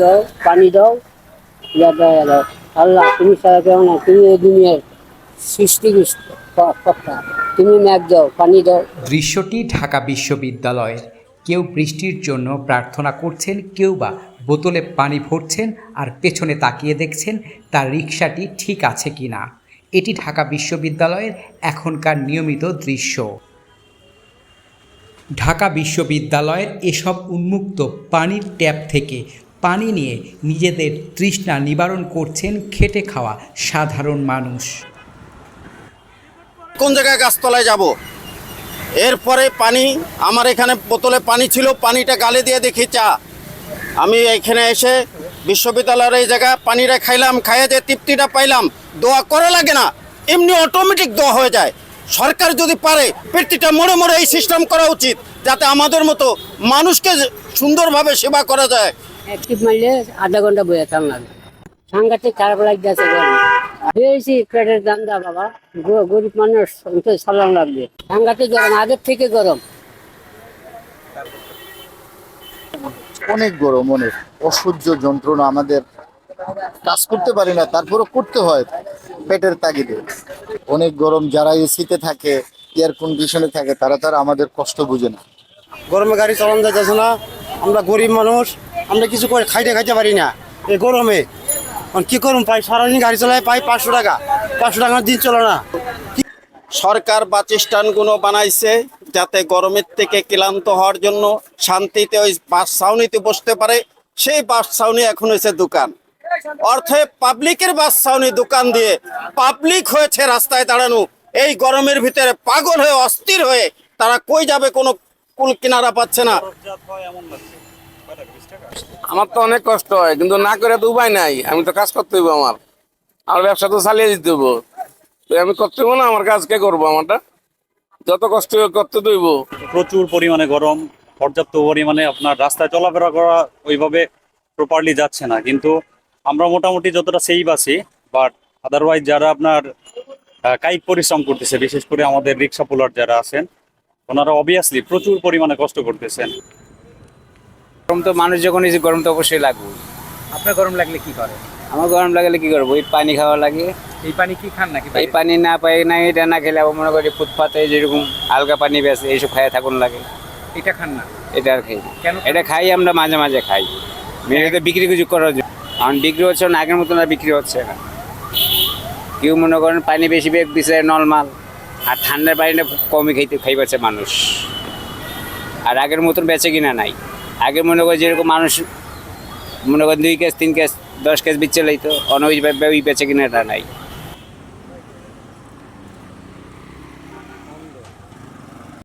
দাও, পানি দাও, ইয়া দাও ইয়া দাও। আল্লাহ, তুমি সারা কেউ না তুমি এই দুনিয়ার সৃষ্টি তুমি ম্যাগ দাও, পানি দাও। দৃশ্যটি ঢাকা বিশ্ববিদ্যালয়ের। কেউ বৃষ্টির জন্য প্রার্থনা করছেন, কেউ বা বোতলে পানি ভরছেন আর পেছনে তাকিয়ে দেখছেন, তার রিক্সাটি ঠিক আছে কিনা। এটি ঢাকা বিশ্ববিদ্যালয়ের এখনকার নিয়মিত দৃশ্য। ঢাকা বিশ্ববিদ্যালয়ের এসব উন্মুক্ত পানির ট্যাপ থেকে পানি নিয়ে নিজেদের তৃষ্ণা নিবারণ করছেন খেটে খাওয়া সাধারণ মানুষ। কোন জায়গায় গাছতলায় যাব? এরপরে পানি, আমার এখানে বোতলে পানি ছিল, পানিটা গালে দিয়ে দেখি, চা। আমি এখানে এসে বিশ্ববিদ্যালয়ের এই জায়গা পানিটা খাইলাম, খাইয়ে যে তৃপ্তিটা পাইলাম, দোয়া করা লাগে না, এমনি অটোমেটিক দোয়া হয়ে যায়। সরকার যদি পারে, প্রতিটা মোড়ে মোড়ে এই সিস্টেম করা উচিত। যাতে আমাদের মতো মানুষকে সুন্দরভাবে সেবা করা যায়। অ্যাক্টিভ মারলে আধা ঘণ্টা বয়ে থাম লাগবে সাংঘাতিক খারাপ লাগতেছে বেশি পেটের দান্দা বাবা। গরিব মানুষ সালাম লাগবে। সাংঘাতিক গরম আগের থেকে গরম। অনেক গরম অনেক। অসহ্য যন্ত্রণা আমাদের। কাজ করতে পারি না তারপরও করতে হয় পেটের তাগিদে। অনেক গরম যারা এসিতে থাকে এয়ার কন্ডিশনে থাকে তারা তারা আমাদের কষ্ট বুঝে না। গরমে গাড়ি চালানো যাইতেছে না। আমরা গরিব মানুষ, আমরা কিছু করে খাইতে খাইতে পারি না। এই গরমে। কি করুন পাই সারাদিন গাড়ি চালায় পাই পাঁচশো টাকা। পাঁচশো টাকার দিন চলে না। সরকার বাসস্ট্যান্ডগুলো বানাইছে যাতে গরমের থেকে ক্লান্ত হওয়ার জন্য শান্তিতে ওই বাস ছাউনিতে বসতে পারে। সেই বাস ছাউনি এখন হয়েছে দোকান। অর্থে পাবলিকের বাস ছাউনি দোকান দিয়ে পাবলিক হয়েছে রাস্তায় দাঁড়ানো। এই গরমের ভিতরে পাগল হয়ে, অস্থির হয়ে তারা কই যাবে কোনো কুল কিনারা পাচ্ছে না। আমার তো অনেক কষ্ট হয় কিন্তু না করে তো উপায় নাই। আমি তো কাজ করতে হইব আমার। আমার ব্যবসা তো চালিয়ে দিতে হইব। তো আমি করতে হইব না আমার কাজ কে করব আমারটা? যত কষ্ট করতে দইব প্রচুর পরিমাণে গরম পর্যাপ্ত পরিমাণে আপনার রাস্তায় চলাফেরা করা ওইভাবে প্রপারলি যাচ্ছে না। কিন্তু আমরা মোটামুটি যতটা সেফ আছি বাট আদারওয়াইজ যারা আপনার কায়িক পরিশ্রম করতেছে বিশেষ করে আমাদের রিক্সা পুলার যারা আছেন ওনারা অবভিয়াসলি প্রচুর পরিমাণে কষ্ট করতেছেন। গরম তো মানুষ যখন এসে গরম তো অবশ্যই লাগবে। আপনার গরম লাগলে কি করে? আমার গরম লাগলে কি করব? ওই পানি খাওয়া লাগে। এই পানি কি খান নাকি এই পানি না পাই না এটা না খেলে আবার মনে করি ফুটপাতে যেরকম হালকা পানি বেশ এইসব খাইয়ে থাকুন লাগে। এটা খান না? এটা আর খাই কেন? এটা খাই আমরা মাঝে মাঝে খাই। মেয়েতে বিক্রি কিছু করার জন্য। এখন বিক্রি হচ্ছে না আগের মতন আর বিক্রি হচ্ছে না। কেউ মনে করেন পানি বেশি বেগ দিছে নর্মাল। আর ঠান্ডার খুব কমই খাইতে খাইবাচ্ছে মানুষ। আর আগের মতন বেচে কিনা নাই। আগে মনে করি যেরকম মানুষ মনে করেন দুই কেস, তিন কেস, দশ কেস বিচ্ছে লাইতো অন্য ওই বেচে কিনাটা নাই।